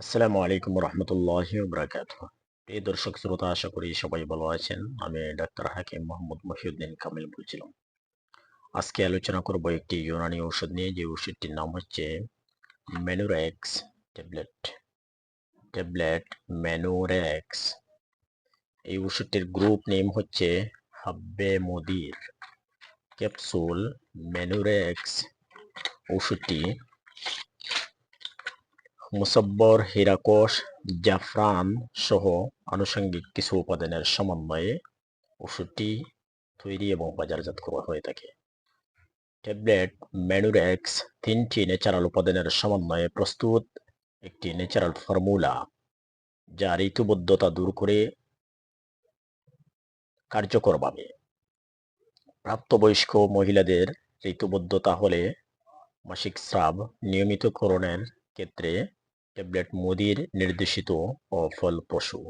আসসালামু আলাইকুম রহমতুল্লাহ বরাকাত এই দর্শক, শ্রোতা, আশা করি সবাই ভালো আছেন। আমি ডাক্তার হাকিম মোহাম্মদ মহিউদ্দিন কামিল বলছিলাম। আজকে আলোচনা করব একটি ইউনানি ওষুধ নিয়ে। যে ওষুধটির নাম হচ্ছে মেনুরেক্স ট্যাবলেট। ট্যাবলেট মেনুরেক্স। এই ওষুধটির গ্রুপ নেম হচ্ছে হাব্বে মদির। ক্যাপসুল মেনুরেক্স ওষুধটি মুসব্বর হীরাকোষ জাফরান সহ আনুষঙ্গিক কিছু উপাদানের সমন্বয়ে ওষুধটি তৈরি এবং বাজারজাত করা হয়ে থাকে। ট্যাবলেট, ম্যানুরেক্স তিনটি ন্যাচারাল উপাদানের সমন্বয়ে প্রস্তুত একটি ন্যাচারাল ফর্মুলা, যা ঋতুবদ্ধতা দূর করে কার্যকরভাবে। প্রাপ্তবয়স্ক মহিলাদের ঋতুবদ্ধতা হলে মাসিক স্রাব নিয়মিতকরণের ক্ষেত্রে ট্যাবলেট মোদির নির্দেশিত ও ফলপ্রসূ।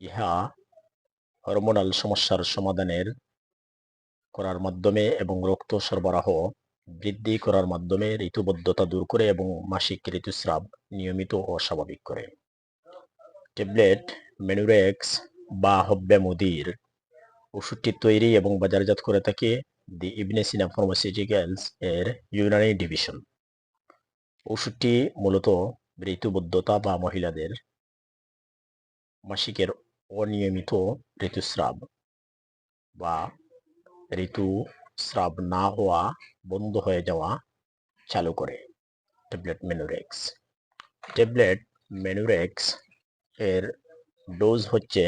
ইহা হরমোনাল সমস্যার সমাধানের করার মাধ্যমে এবং রক্ত সরবরাহ বৃদ্ধি করার মাধ্যমে ঋতুবদ্ধতা দূর করে এবং মাসিক ঋতুস্রাব নিয়মিত ও স্বাভাবিক করে। ট্যাবলেট মেনুরেক্স বা হব্বে মুদির ওষুধটি তৈরি এবং বাজারজাত করে থাকে দি ইবনেসিনা ফার্মাসিউটিক্যালস এর ইউনানি ডিভিশন ওষুধটি মূলত ঋতুবদ্ধতা বা মহিলাদের মাসিকের অনিয়মিত ঋতুস্রাব বা ঋতুস্রাব না হওয়া, বন্ধ হয়ে যাওয়া চালু করে। ট্যাবলেট মেনুরেক্স। ট্যাবলেট মেনুরেক্স এর ডোজ হচ্ছে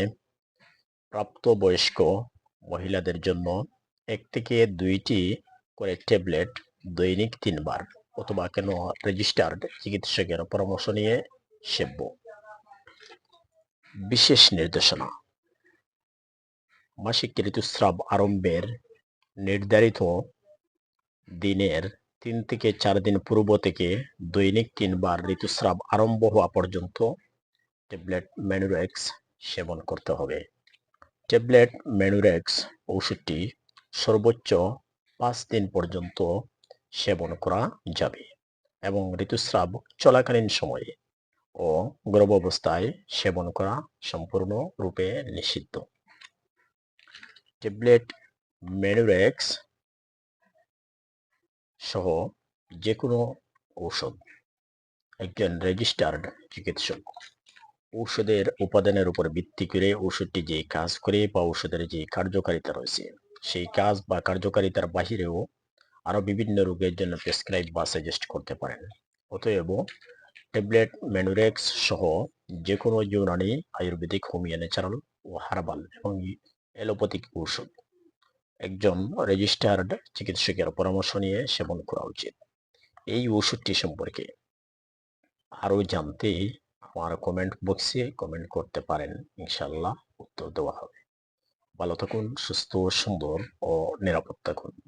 প্রাপ্তবয়স্ক মহিলাদের জন্য এক থেকে দুইটি করে ট্যাবলেট দৈনিক তিনবার। অথবা কেন রেজিস্টার্ড চিকিৎসকের পরামর্শ নিয়ে সেব্য বিশেষ নির্দেশনা মাসিক ঋতুস্রাব আরম্ভের নির্ধারিত দিনের তিন থেকে চার দিন পূর্ব থেকে দৈনিক তিনবার ঋতুস্রাব আরম্ভ হওয়া পর্যন্ত ট্যাবলেট ম্যানুরেক্স সেবন করতে হবে ট্যাবলেট ম্যানুরেক্স ওষুধটি সর্বোচ্চ পাঁচ দিন পর্যন্ত সেবন করা যাবে এবং ঋতুস্রাব চলাকালীন সময়ে ও গর্ভাবস্থায় সেবন করা সম্পূর্ণ রূপে নিষিদ্ধ। ট্যাবলেট, মেনুরেক্স সহ যে কোনো ঔষধ, একজন রেজিস্টার্ড চিকিৎসক। ঔষধের উপাদানের উপর ভিত্তি করে ওষুধটি যে কাজ করে বা ঔষধের যে কার্যকারিতা রয়েছে, সেই কাজ বা কার্যকারিতার বাহিরেও আরও বিভিন্ন রোগের জন্য প্রেসক্রাইব বা সাজেস্ট করতে পারেন। অতএব ট্যাবলেট ম্যানুরেক্স সহ যে কোনো ইউনানি আয়ুর্বেদিক হোমিও ন্যাচারাল ও হার্বাল এবং এলোপ্যাথিক ঔষধ। একজন রেজিস্টার্ড চিকিৎসকের পরামর্শ নিয়ে সেবন করা উচিত। এই ওষুধটি সম্পর্কে আরও জানতে আমার কমেন্ট বক্সে কমেন্ট করতে পারেন ইনশাল্লাহ উত্তর দেওয়া হবে। ভালো থাকুন, সুস্থ, সুন্দর ও নিরাপদ থাকুন।